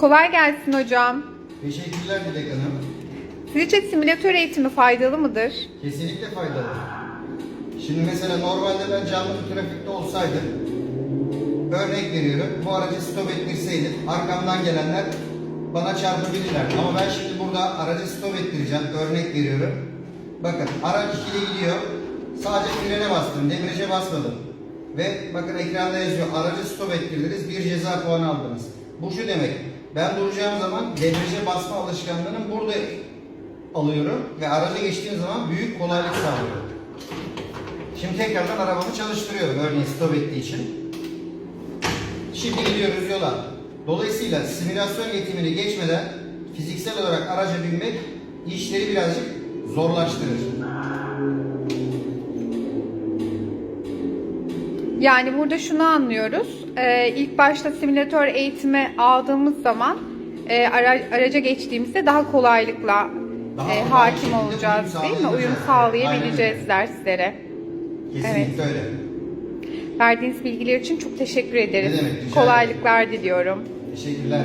Kolay gelsin hocam. Teşekkürler Dilek Hanım. Sizce simülatör eğitimi faydalı mıdır? Kesinlikle faydalı. Şimdi mesela normalde ben canlı bir trafikte olsaydım, örnek veriyorum, bu aracı stop ettirseydim, arkamdan gelenler bana çarpabilirler. Ama ben şimdi burada aracı stop ettireceğim, örnek veriyorum. Bakın araç ikili gidiyor, sadece frene bastım, debriyaja basmadım. Ve bakın ekranda yazıyor, aracı stop ettirdiniz, bir ceza puanı aldınız. Bu şu demek, ben duracağım zaman debriyaja basma alışkanlığını burada alıyorum ve araca geçtiğim zaman büyük kolaylık sağlıyorum. Şimdi tekrardan arabamı çalıştırıyorum örneğin stop ettiği için. Şimdi gidiyoruz yola. Dolayısıyla simülasyon eğitimini geçmeden fiziksel olarak araca binmek işleri birazcık zorlaştırır. Yani burada şunu anlıyoruz. Ee, ilk başta simülatör eğitimi aldığımız zaman e, ara- araca geçtiğimizde daha kolaylıkla Daha e, hakim olacağız değil mi? Uyum sağlayabileceğiz. Aynen derslere. Kesinlikle öyle. Verdiğiniz bilgiler için çok teşekkür ederim. Ne demek, Kolaylıklar diliyorum. Teşekkürler.